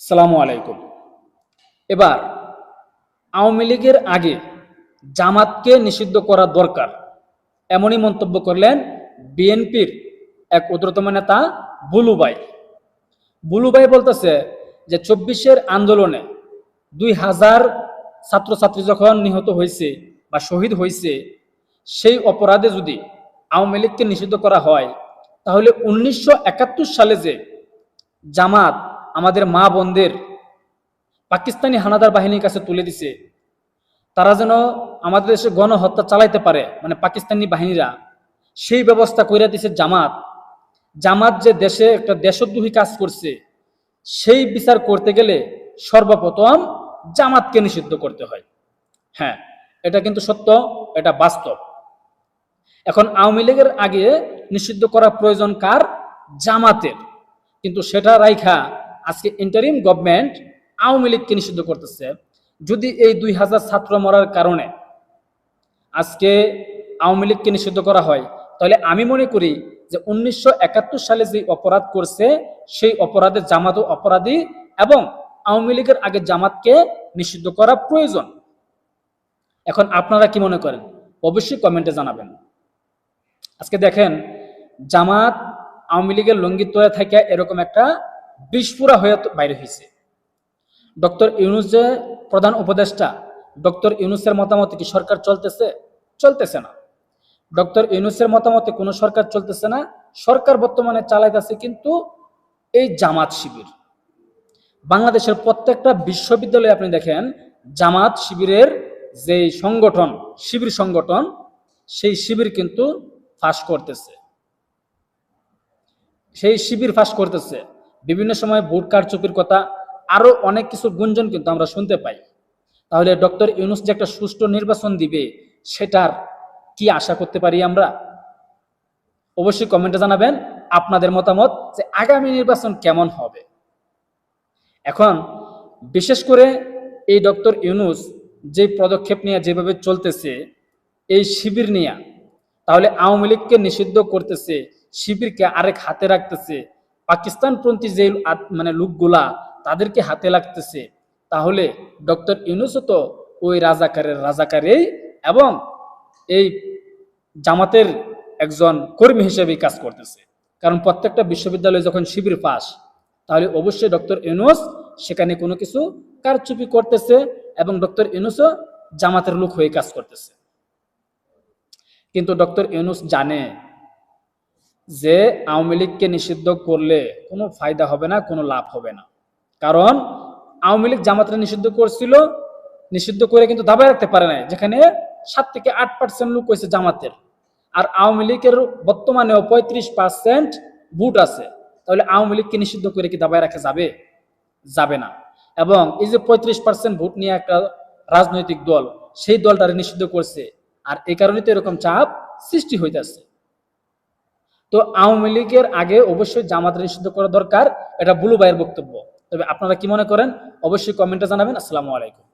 সালামু আলাইকুম। এবার, আওয়ামী লীগের আগে জামাতকে নিষিদ্ধ করা দরকার, এমনই মন্তব্য করলেন বিএনপির এক উদ্রতম নেতা বুলুবাই। বুলুবাই বলতেছে যে, চব্বিশের আন্দোলনে দুই হাজার ছাত্রছাত্রী যখন নিহত হয়েছে বা শহীদ হয়েছে, সেই অপরাধে যদি আওয়ামী লীগকে নিষিদ্ধ করা হয়, তাহলে উনিশশো একাত্তর সালে যে জামাত আমাদের মা বোনদের পাকিস্তানি হানাদার বাহিনীর কাছে তুলে দিছে। তারা যেন আমাদের দেশে গণহত্যা চালাইতে পারে মানে পাকিস্তানি বাহিনীরা। সেই ব্যবস্থা কইরা দিছে জামাত। জামাত যে দেশে একটা দেশদ্রোহী কাজ করছে, সেই বিচার করতে গেলে সর্বপ্রথম জামাতকে নিষিদ্ধ করতে হয়। হ্যাঁ এটা কিন্তু সত্য, এটা বাস্তব। এখন আওয়ামী লীগের আগে নিষিদ্ধ করা প্রয়োজন কার? জামাতের। কিন্তু সেটা রাইখা আজকে ইন্টারিম গভর্নমেন্ট আওয়ামী লীগকে নিষিদ্ধ করতেছে। যদি এই দুই হাজার ছাত্র মরার কারণে আজকে আওয়ামী লীগকে নিষিদ্ধ করা হয়, তাহলে আমি মনে করি যে উনিশশো একাত্তর সালে যে অপরাধ করছে, সেই অপরাধে জামাতও অপরাধী এবং আওয়ামী লীগের আগে জামাতকে নিষিদ্ধ করা প্রয়োজন। এখন আপনারা কি মনে করেন? অবশ্যই কমেন্টে জানাবেন। আজকে দেখেন, জামাত আওয়ামী লীগের লঙ্গিত হয়ে থাকে এরকম একটা বিস্ফোরা হয়ে বাইরে হয়েছে। ডক্টর ইউনুস যে প্রধান উপদেষ্টা ডক্টর ইউনুসের মতামতে কি সরকার চলতেছে? চলতেছে না। ডক্টর ইউনুসের মতামতে কোনো সরকার চলতেছে না। সরকার বর্তমানে চালাইতেছে কিন্তু এই জামাত শিবির। বাংলাদেশের প্রত্যেকটা বিশ্ববিদ্যালয়ে আপনি দেখেন, জামাত শিবিরের যে সংগঠন, শিবির সংগঠন, সেই শিবির কিন্তু ফাঁস করতেছে। সেই শিবির ফাঁস করতেছে। বিভিন্ন সময় ভোট কারচুপির কথা আরও অনেক কিছু গুঞ্জন কিন্তু আমরা শুনতে পাই। তাহলে ডক্টর ইউনুস যে একটা সুষ্ঠু নির্বাচন দিবে, সেটার কি আশা করতে পারি আমরা? অবশ্যই কমেন্টে জানাবেন আপনাদের মতামত যে আগামী নির্বাচন কেমন হবে। এখন বিশেষ করে এই ডক্টর ইউনুস যে পদক্ষেপ নিয়ে যেভাবে চলতেছে, এই শিবির নিয়ে, তাহলে আওয়ামী লীগকে নিষিদ্ধ করতেছে, শিবিরকে আরেক হাতে রাখতেছে পাকিস্তানপন্থী যে মানে লোকগুলা তাদেরকে হাতে লাগতেছে, তাহলে ডক্টর ইউনুসও তো ওই রাজাকারের রাজাকারেই এবং এই জামাতের একজন কর্মী হিসেবেই কাজ করতেছে। কারণ প্রত্যেকটা বিশ্ববিদ্যালয়ে যখন শিবির পাস, তাহলে অবশ্যই ডক্টর ইউনুস সেখানে কোনো কিছু কারচুপি করতেছে এবং ডক্টর ইউনুসও জামাতের লোক হয়ে কাজ করতেছে। কিন্তু ডক্টর ইউনুস জানে যে আওয়ামী লীগকে নিষিদ্ধ করলে কোনো ফায়দা হবে না, কোনো লাভ হবে না। কারণ আওয়ামী লীগ জামাতরা নিষিদ্ধ করছিল, নিষিদ্ধ করে কিন্তু দাবায় রাখতে পারে নাই, যেখানে সাত থেকে আট পার্সেন্ট লোক হয়েছে জামাতের। আর আওয়ামী লীগের বর্তমানেও পঁয়ত্রিশ পার্সেন্ট ভোট আছে। তাহলে আওয়ামী লীগকে নিষিদ্ধ করে কি দাবায় রাখা যাবে? যাবে না। এবং এই যে পঁয়ত্রিশ পার্সেন্ট ভোট নিয়ে একটা রাজনৈতিক দল, সেই দলটারে নিষিদ্ধ করছে। আর এই কারণে তো এরকম চাপ সৃষ্টি হইতেছে। তো আওয়ামী লীগের আগে অবশ্যই জামাত নিষিদ্ধ করা দরকার, এটা বুলু ভাইয়ের বক্তব্য। তবে আপনারা কি মনে করেন? অবশ্যই কমেন্টে জানাবেন। আসসালামু আলাইকুম।